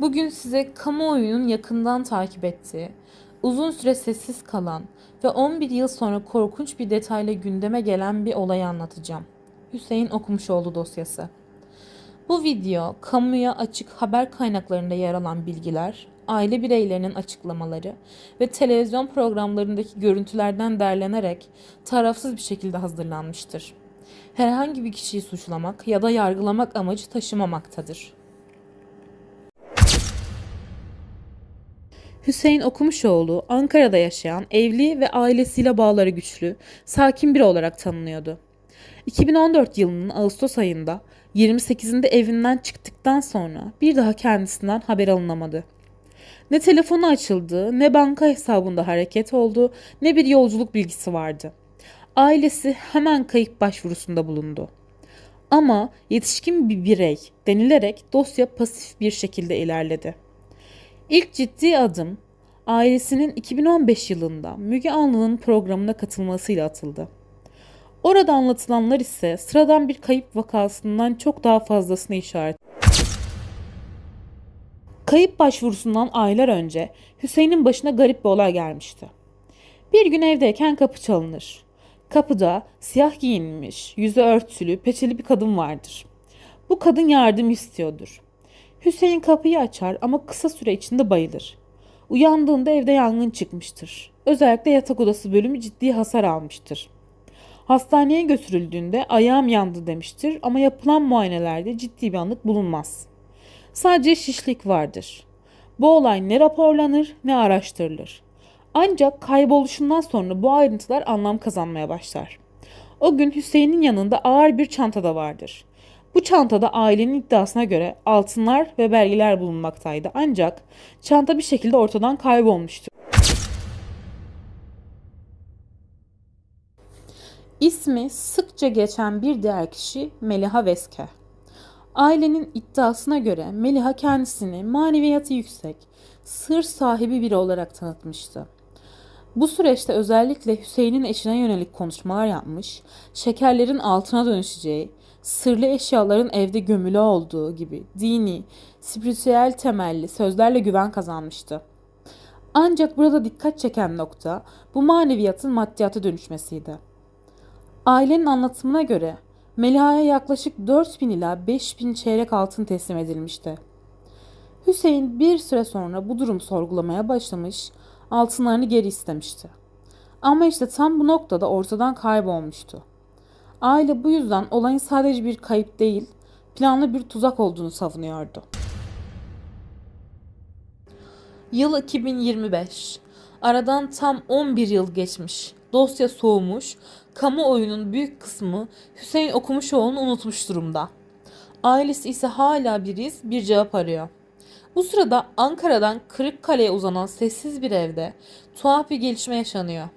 Bugün size kamuoyunun yakından takip ettiği, uzun süre sessiz kalan ve 11 yıl sonra korkunç bir detayla gündeme gelen bir olayı anlatacağım. Hüseyin Okumuşoğlu dosyası. Bu video kamuya açık haber kaynaklarında yer alan bilgiler, aile bireylerinin açıklamaları ve televizyon programlarındaki görüntülerden derlenerek tarafsız bir şekilde hazırlanmıştır. Herhangi bir kişiyi suçlamak ya da yargılamak amacı taşımamaktadır. Hüseyin Okumuşoğlu Ankara'da yaşayan, evli ve ailesiyle bağları güçlü, sakin biri olarak tanınıyordu. 2014 yılının Ağustos ayında 28'inde evinden çıktıktan sonra bir daha kendisinden haber alınamadı. Ne telefonu açıldı, ne banka hesabında hareket oldu, ne bir yolculuk bilgisi vardı. Ailesi hemen kayıp başvurusunda bulundu. Ama yetişkin bir birey denilerek dosya pasif bir şekilde ilerledi. İlk ciddi adım ailesinin 2015 yılında Müge Anlı'nın programına katılmasıyla atıldı. Orada anlatılanlar ise sıradan bir kayıp vakasından çok daha fazlasını işaret. Kayıp başvurusundan aylar önce Hüseyin'in başına garip bir olay gelmişti. Bir gün evdeyken kapı çalınır. Kapıda siyah giyinmiş, yüzü örtülü, peçeli bir kadın vardır. Bu kadın yardım istiyordur. Hüseyin kapıyı açar ama kısa süre içinde bayılır. Uyandığında evde yangın çıkmıştır. Özellikle yatak odası bölümü ciddi hasar almıştır. Hastaneye götürüldüğünde ayağım yandı demiştir ama yapılan muayenelerde ciddi bir anlık bulunmaz. Sadece şişlik vardır. Bu olay ne raporlanır ne araştırılır. Ancak kayboluşundan sonra bu ayrıntılar anlam kazanmaya başlar. O gün Hüseyin'in yanında ağır bir çanta da vardır. Bu çantada ailenin iddiasına göre altınlar ve belgeler bulunmaktaydı ancak çanta bir şekilde ortadan kaybolmuştu. İsmi sıkça geçen bir diğer kişi Meliha Veske. Ailenin iddiasına göre Meliha kendisini maneviyatı yüksek, sır sahibi biri olarak tanıtmıştı. Bu süreçte özellikle Hüseyin'in eşine yönelik konuşmalar yapmış, şekerlerin altına dönüşeceği, sırlı eşyaların evde gömülü olduğu gibi dini, spiritüel temelli sözlerle güven kazanmıştı. Ancak burada dikkat çeken nokta bu maneviyatın maddiyata dönüşmesiydi. Ailenin anlatımına göre Meliha'ya yaklaşık 4000 ila 5000 çeyrek altın teslim edilmişti. Hüseyin bir süre sonra bu durum sorgulamaya başlamış, altınlarını geri istemişti. Ama işte tam bu noktada ortadan kaybolmuştu. Aile bu yüzden olayın sadece bir kayıp değil, planlı bir tuzak olduğunu savunuyordu. Yıl 2025. Aradan tam 11 yıl geçmiş. Dosya soğumuş, kamuoyunun büyük kısmı Hüseyin Okumuşoğlu'nu unutmuş durumda. Ailesi ise hala bir iz, bir cevap arıyor. Bu sırada Ankara'dan Kırıkkale'ye uzanan sessiz bir evde tuhaf bir gelişme yaşanıyor.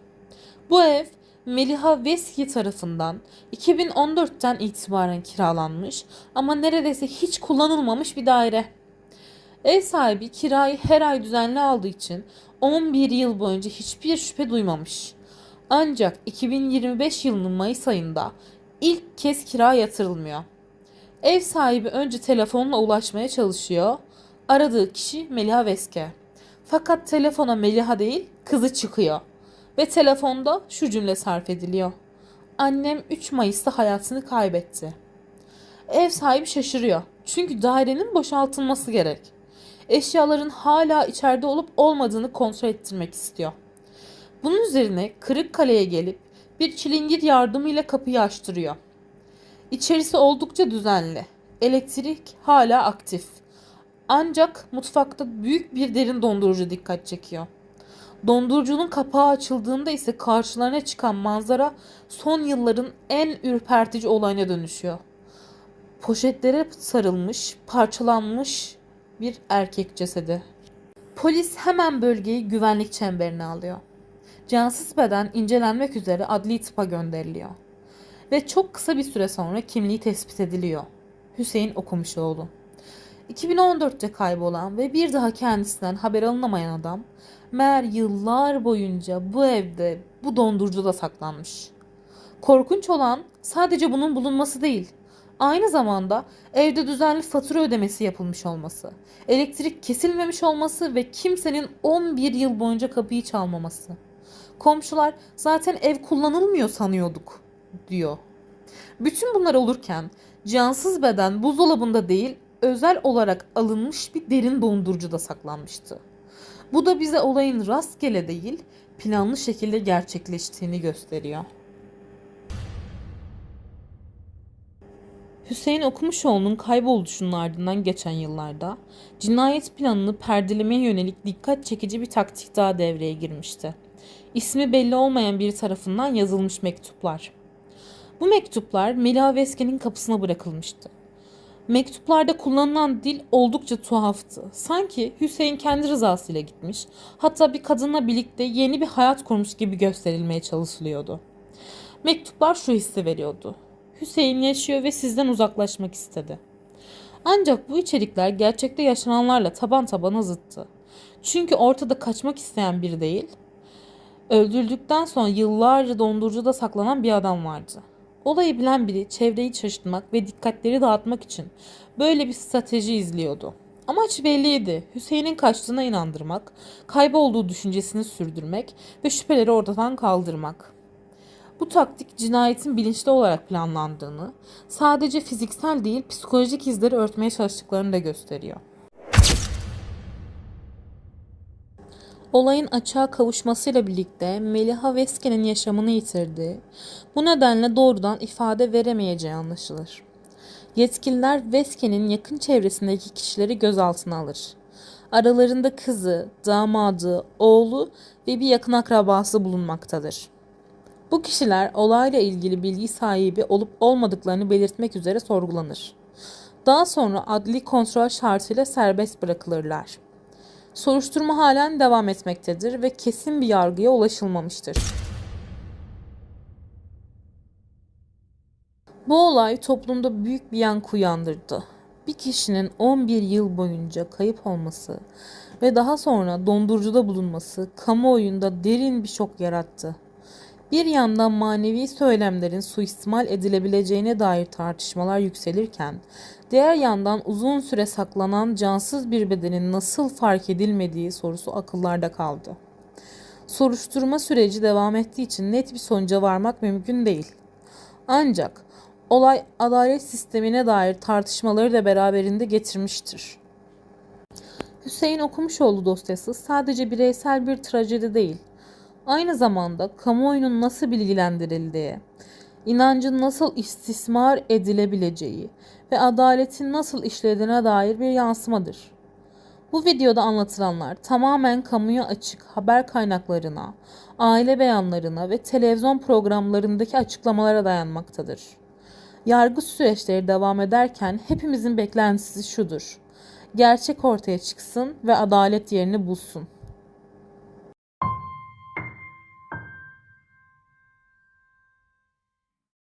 Bu ev Meliha Veski tarafından 2014'ten itibaren kiralanmış ama neredeyse hiç kullanılmamış bir daire. Ev sahibi kirayı her ay düzenli aldığı için 11 yıl boyunca hiçbir şüphe duymamış. Ancak 2025 yılının Mayıs ayında ilk kez kira yatırılmıyor. Ev sahibi önce telefonla ulaşmaya çalışıyor. Aradığı kişi Meliha Veske. Fakat telefona Meliha değil kızı çıkıyor. Ve telefonda şu cümle sarf ediliyor. Annem 3 Mayıs'ta hayatını kaybetti. Ev sahibi şaşırıyor. Çünkü dairenin boşaltılması gerek. Eşyaların hala içeride olup olmadığını kontrol ettirmek istiyor. Bunun üzerine Kırıkkale'ye gelip bir çilingir yardımıyla kapıyı açtırıyor. İçerisi oldukça düzenli. Elektrik hala aktif. Ancak mutfakta büyük bir derin dondurucu dikkat çekiyor. Dondurucunun kapağı açıldığında ise karşılarına çıkan manzara son yılların en ürpertici olayına dönüşüyor. Poşetlere sarılmış, parçalanmış bir erkek cesedi. Polis hemen bölgeyi güvenlik çemberine alıyor. Cansız beden incelenmek üzere adli tıpa gönderiliyor. Ve çok kısa bir süre sonra kimliği tespit ediliyor. Hüseyin Okumuşoğlu. 2014'te kaybolan ve bir daha kendisinden haber alınamayan adam meğer yıllar boyunca bu evde, bu dondurucuda saklanmış. Korkunç olan sadece bunun bulunması değil, Aynı zamanda evde düzenli fatura ödemesi yapılmış olması, elektrik kesilmemiş olması ve kimsenin 11 yıl boyunca kapıyı çalmaması. Komşular zaten ev kullanılmıyor sanıyorduk diyor. Bütün bunlar olurken cansız beden buzdolabında değil özel olarak alınmış bir derin dondurucuda saklanmıştı. Bu da bize olayın rastgele değil planlı şekilde gerçekleştiğini gösteriyor. Hüseyin Okumuşoğlu'nun kayboluşunun ardından geçen yıllarda cinayet planını perdelemeye yönelik dikkat çekici bir taktik daha devreye girmişti. İsmi belli olmayan biri tarafından yazılmış mektuplar. Bu mektuplar Meliha Veske'nin kapısına bırakılmıştı. Mektuplarda kullanılan dil oldukça tuhaftı. Sanki Hüseyin kendi rızasıyla gitmiş, hatta bir kadınla birlikte yeni bir hayat kurmuş gibi gösterilmeye çalışılıyordu. Mektuplar şu hissi veriyordu. Hüseyin yaşıyor ve sizden uzaklaşmak istedi. Ancak bu içerikler gerçekte yaşananlarla taban tabana zıttı. Çünkü ortada kaçmak isteyen biri değil, öldürüldükten sonra yıllarca dondurucuda saklanan bir adam vardı. Olayı bilen biri çevreyi şaşırtmak ve dikkatleri dağıtmak için böyle bir strateji izliyordu. Amaç belliydi. Hüseyin'in kaçtığına inandırmak, kaybolduğu düşüncesini sürdürmek ve şüpheleri ortadan kaldırmak. Bu taktik cinayetin bilinçli olarak planlandığını, sadece fiziksel değil psikolojik izleri örtmeye çalıştıklarını da gösteriyor. Olayın açığa kavuşmasıyla birlikte Meliha Veske'nin yaşamını yitirdi. Bu nedenle doğrudan ifade veremeyeceği anlaşılır. Yetkililer Veske'nin yakın çevresindeki kişileri gözaltına alır. Aralarında kızı, damadı, oğlu ve bir yakın akrabası bulunmaktadır. Bu kişiler olayla ilgili bilgi sahibi olup olmadıklarını belirtmek üzere sorgulanır. Daha sonra adli kontrol şartıyla serbest bırakılırlar. Soruşturma halen devam etmektedir ve kesin bir yargıya ulaşılmamıştır. Bu olay toplumda büyük bir yankı uyandırdı. Bir kişinin 11 yıl boyunca kayıp olması ve daha sonra dondurucuda bulunması kamuoyunda derin bir şok yarattı. Bir yandan manevi söylemlerin suistimal edilebileceğine dair tartışmalar yükselirken, diğer yandan uzun süre saklanan cansız bir bedenin nasıl fark edilmediği sorusu akıllarda kaldı. Soruşturma süreci devam ettiği için net bir sonuca varmak mümkün değil. Ancak olay adalet sistemine dair tartışmaları da beraberinde getirmiştir. Hüseyin Okumuşoğlu dosyası sadece bireysel bir trajedi değil, aynı zamanda kamuoyunun nasıl bilgilendirildiği, inancın nasıl istismar edilebileceği ve adaletin nasıl işlediğine dair bir yansımadır. Bu videoda anlatılanlar tamamen kamuya açık haber kaynaklarına, aile beyanlarına ve televizyon programlarındaki açıklamalara dayanmaktadır. Yargı süreçleri devam ederken hepimizin beklentisi şudur. Gerçek ortaya çıksın ve adalet yerini bulsun.